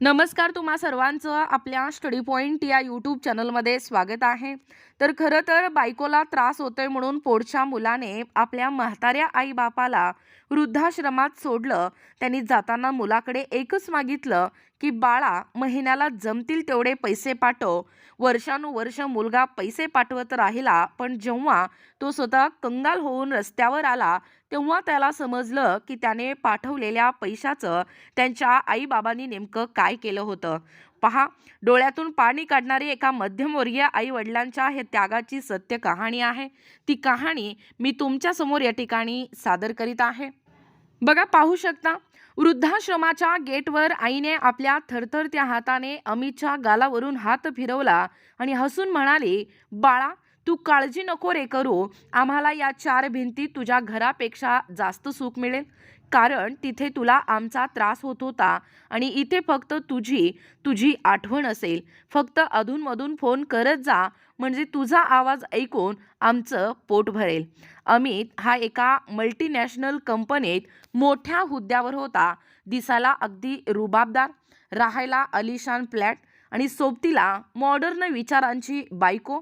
नमस्कार तुम्हा सर्वांचं आपल्या स्टडी पॉईंट या यूट्यूब चॅनलमध्ये स्वागत आहे. तर खरं तर बायकोला त्रास होतोय म्हणून पोटच्या मुलाने आपल्या म्हाताऱ्या आईबापाला वृद्धाश्रमात सोडलं. त्यांनी जाताना मुलाकडे एकच मागितलं की बाळा महिन्याला जमतील तेवढे पैसे पाठव. वर्षानुवर्ष मुलगा पैसे पाठवत राहिला पण जेव्हा तो स्वतः कंगाल होऊन रस्त्यावर आला तेव्हा त्याला समजलं की त्याने पाठवलेल्या पैशाचं त्यांच्या आईबाबांनी नेमकं काय केलं होतं. पहा डोळ्यातून पाणी काढणारी एका मध्यमवर्गीय आई वडिलांच्या हे त्यागाची सत्य कहाणी आहे. ती कहाणी मी तुमच्यासमोर या ठिकाणी सादर करीत आहे. बघा पाहू शकता वृद्धाश्रमाच्या गेटवर आईने आपल्या थरथरत्या हाताने अमितच्या गालावरून हात फिरवला आणि हसून म्हणाली बाळा तू काळजी नको रे करू. आम्हाला या चार भिंती तुझ्या घरापेक्षा जास्त सुख मिळेल. कारण तिथे तुला आमचा त्रास होत होता आणि इथे फक्त तुझी तुझी आठवण असेल. फक्त अधूनमधून फोन करत जा म्हणजे तुझा आवाज ऐकून आमचं पोट भरेल. अमित हा एका मल्टीनॅशनल कंपनीत मोठ्या हुद्द्यावर होता. दिसायला अगदी रुबाबदार. राहायला अलिशान फ्लॅट आणि सोबतीला मॉडर्न विचारांची बायको.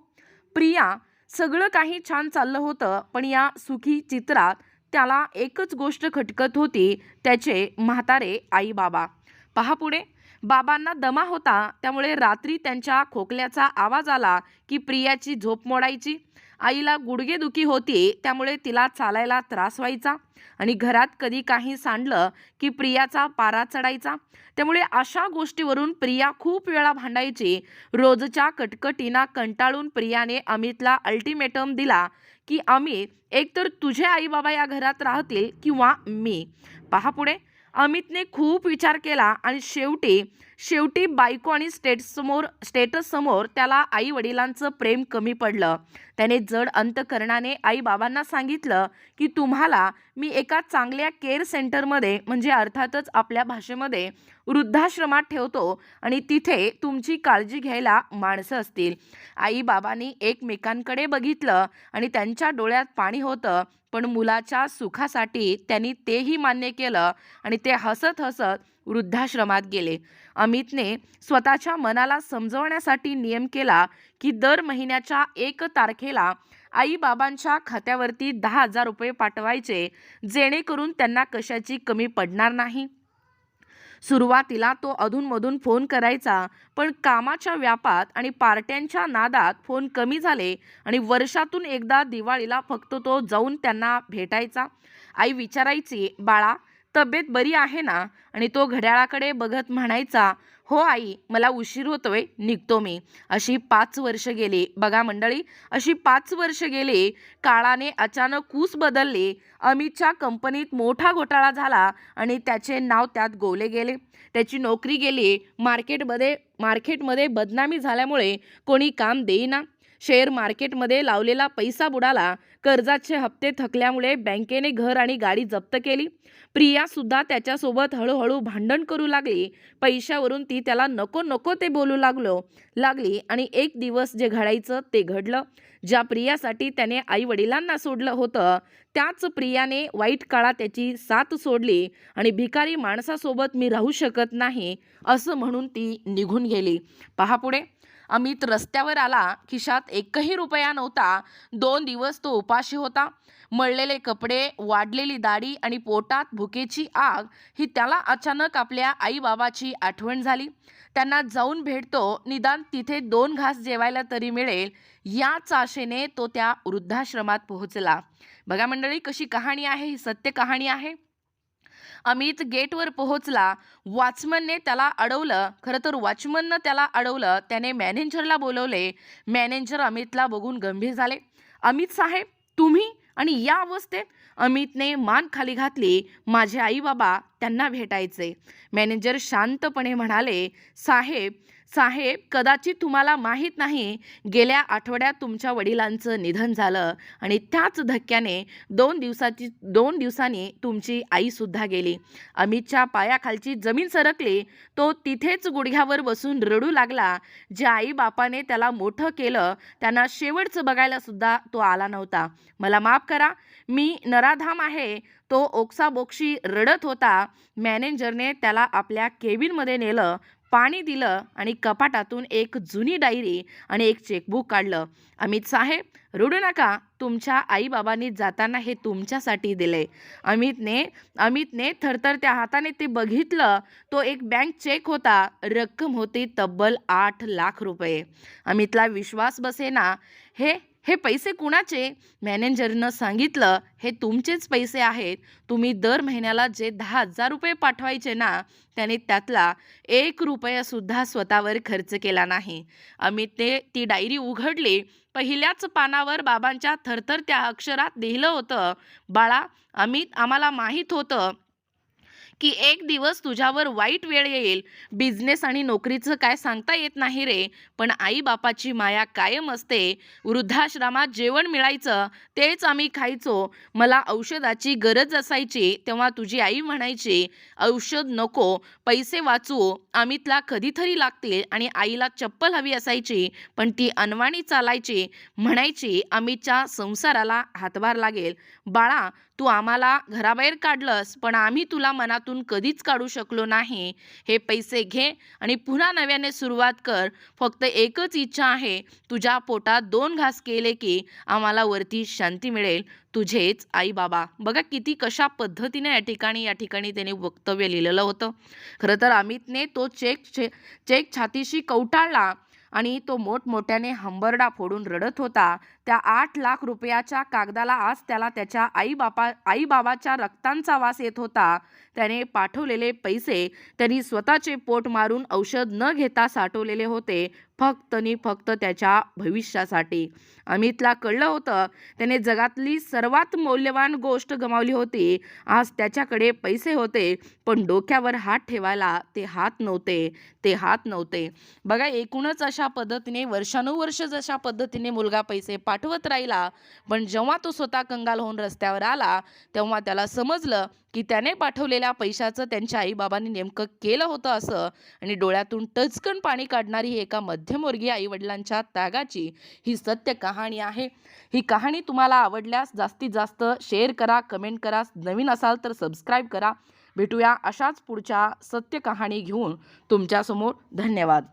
प्रिया सगळं काही छान चाललं होतं पण या सुखी चित्रात त्याला एकच गोष्ट खटकत होती त्याचे म्हातारे आई बाबा पहा पुढे. बाबांना दमा होता त्यामुळे रात्री त्यांच्या खोकल्याचा आवाज आला की प्रियाची झोप मोडायची. आईला गुडघेदुखी होती त्यामुळे तिला चालायला त्रास व्हायचा आणि घरात कधी काही सांडलं की प्रियाचा पारा चढायचा. त्यामुळे अशा गोष्टीवरून प्रिया खूप वेळा भांडायची. रोजच्या कटकटीना कंटाळून प्रियाने अमितला अल्टिमेटम दिला की अमित एकतर तुझे आई बाबा या घरात राहतील किंवा मी. पहा पुढे. अमितने खूप विचार केला आणि शेवटी शेवटी बायको आणि स्टेटसमोर स्टेटससमोर त्याला आई वडिलांचं प्रेम कमी पडलं. त्याने जड अंतकरणाने आई बाबांना सांगितलं की तुम्हाला मी एका चांगल्या केअर सेंटरमध्ये म्हणजे अर्थातच आपल्या भाषेमध्ये वृद्धाश्रमात ठेवतो आणि तिथे तुमची काळजी घ्यायला माणसं असतील. आई बाबांनी एकमेकांकडे बघितलं आणि त्यांच्या डोळ्यात पाणी होतं पण मुलाच्या सुखासाठी त्यांनी तेही मान्य केलं आणि ते हसत हसत वृद्धाश्रमात गेले. अमितने स्वतःच्या मनाला समजवण्यासाठी नियम केला की दर महिन्याच्या एक तारखेला आई बाबांच्या खात्यावरती दहा हजार रुपये पाठवायचे जेणेकरून त्यांना कशाची कमी पडणार नाही. सुरुवातीला तो अधूनमधून फोन करायचा पण कामाच्या व्यापात आणि पार्ट्यांच्या नादात फोन कमी झाले आणि वर्षातून एकदा दिवाळीला फक्त तो जाऊन त्यांना भेटायचा. आई विचारायची बाळा तब्येत बरी आहे ना? आणि तो घड्याळाकडे बघत म्हणायचा हो आई मला उशीर होतोय निघतो मी. अशी पाच वर्ष गेली. बघा मंडळी अशी पाच वर्ष गेली काळाने अचानक कूस बदलली अमितच्या कंपनीत मोठा घोटाळा झाला आणि त्याचे नाव त्यात गोवले गेले. त्याची नोकरी गेली. मार्केटमध्ये मार्केटमध्ये बदनामी झाल्यामुळे कोणी काम देईना. शेअर मार्केटमध्ये लावलेला पैसा बुडाला. कर्जाचे हप्ते थकल्यामुळे बँकेने घर आणि गाडी जप्त केली. प्रियासुद्धा त्याच्यासोबत हळूहळू भांडण करू लागली. पैशावरून ती त्याला नको नको ते बोलू लागलो लागली आणि एक दिवस जे घडायचं ते घडलं. ज्या प्रियासाठी त्याने आई वडिलांना सोडलं होतं त्याच प्रियाने वाईट काळात त्याची साथ सोडली आणि भिकारी माणसासोबत मी राहू शकत नाही असं म्हणून ती निघून गेली. पहा पुढे. अमित रस्त्यावर आला. खिशात एकही रुपया नव्हता. दोन दिवस तो उपाशी होता. मळलेले कपडे वाढलेली दाढी आणि पोटात भुकेची आग ही त्याला अचानक आपल्या आईबाबाची आठवण झाली. त्यांना जाऊन भेटतो. निदान तिथे दोन घास जेवायला तरी मिळेल. याच आशेने तो त्या वृद्धाश्रमात पोहोचला. बघा मंडळी कशी कहाणी आहे. ही सत्य कहाणी आहे. अमित गेटवर पोहोचला. वॉचमनने त्याला अडवलं. खरं तर वॉचमननं त्याला अडवलं. त्याने मॅनेजरला बोलवले. मॅनेजर अमितला बघून गंभीर झाले. अमित साहेब तुम्ही आणि या अवस्थेत अमितने मान खाली घातली. माझे आई बाबा त्यांना भेटायचे. मॅनेजर शांतपणे म्हणाले साहेब साहेब कदाचित तुम्हाला माहीत नाही गेल्या आठवड्यात तुमच्या वडिलांचं निधन झालं आणि त्याच धक्क्याने दोन दिवसाची दोन दिवसांनी तुमची आईसुद्धा गेली. अमितच्या पायाखालची जमीन सरकली. तो तिथेच गुडघ्यावर बसून रडू लागला. ज्या आई बापाने त्याला मोठं केलं त्यांना शेवटचं बघायला सुद्धा तो आला नव्हता. मला माफ करा मी नराधाम आहे. तो ओक्साबोक्शी रडत होता. मॅनेजरने त्याला आपल्या केबिनमध्ये नेलं पाणी दिलं आणि कपाटातून एक जुनी डायरी आणि एक चेकबुक काढलं. अमित साहेब रडू नका. तुमच्या आईबाबांनी जाताना हे तुमच्यासाठी दिले. अमितने अमितने थरथरत्या हाताने ते बघितलं. तो एक बँक चेक होता. रक्कम होती तब्बल आठ लाख रुपये. अमितला विश्वास बसेना. हे हे पैसे कुणाचे? मॅनेजरनं सांगितलं हे तुमचेच पैसे आहेत. तुम्ही दर महिन्याला जे दहा हजार रुपये पाठवायचे ना त्याने त्यातला एक रुपयासुद्धा स्वतःवर खर्च केला नाही. अमितने ती डायरी उघडली. पहिल्याच पानावर बाबांच्या थरथरत्या अक्षरात लिहिलं होतं बाळा अमित आम्हाला माहीत होतं की एक दिवस तुझ्यावर वाईट वेळ येईल. बिझनेस आणि नोकरीचं काय सांगता येत नाही रे. पण आई बापाची माया कायम असते. वृद्धाश्रमात जेवण मिळायचं तेच आम्ही खायचो. मला औषधाची गरज असायची तेव्हा तुझी आई म्हणायची औषध नको पैसे वाचू. अमितला कधीतरी लागतील आणि आईला चप्पल हवी असायची पण ती अनवाणी चालायची. म्हणायची अमितच्या संसाराला हातभार लागेल. बाळा तू आम्हाला घराबाहेर काढलंस पण आम्ही तुला मनात मनातून कधीच काढू शकलो नाही. हे पैसे घे आणि पुन्हा नव्याने सुरुवात कर. फक्त एकच इच्छा आहे. तुझ्या पोटात दोन घास केले की आम्हाला वरती शांती मिळेल. तुझेच आई बाबा बघा किती कशा पद्धतीने या ठिकाणी या ठिकाणी त्याने वक्तव्य लिहिलेलं होतं. खरं तर अमितने तो चेक चे चेक छातीशी कवटाळला आणि तो मोठमोठ्याने हंबरडा फोडून रडत होता. त्या आठ लाख रुपयाच्या कागदाला आज त्याला त्याच्या आई बापा आई बाबाच्या रक्तांचा वास येत होता. त्याने पाठवलेले पैसे त्यांनी स्वतःचे पोट मारून औषध न घेता साठवलेले होते फक्त आणि फक्त त्याच्या भविष्यासाठी. अमितला कळलं होतं त्याने जगातली सर्वात मौल्यवान गोष्ट गमावली होती. आज त्याच्याकडे पैसे होते पण डोक्यावर हात ठेवायला ते हात नव्हते ते हात नव्हते. बघा एकूणच अशा पद्धतीने वर्षानुवर्ष जशा पद्धतीने मुलगा पैसे पा पाठवत राहिला. पण जेव्हा तो स्वतः कंगाल होऊन रस्त्यावर आला तेव्हा त्याला समजलं की त्याने पाठवलेल्या पैशाचं त्यांच्या आईबाबांनी नेमकं केलं होतं असं आणि डोळ्यातून टचकन पाणी काढणारी ही एका मध्यमवर्गीय आईवडिलांच्या त्यागाची ही सत्य कहाणी आहे. ही कहाणी तुम्हाला आवडल्यास जास्तीत जास्त शेअर करा कमेंट करा नवीन असाल तर सबस्क्राईब करा. भेटूया अशाच पुढच्या सत्य कहाणी घेऊन. तुमच्यासमोर धन्यवाद.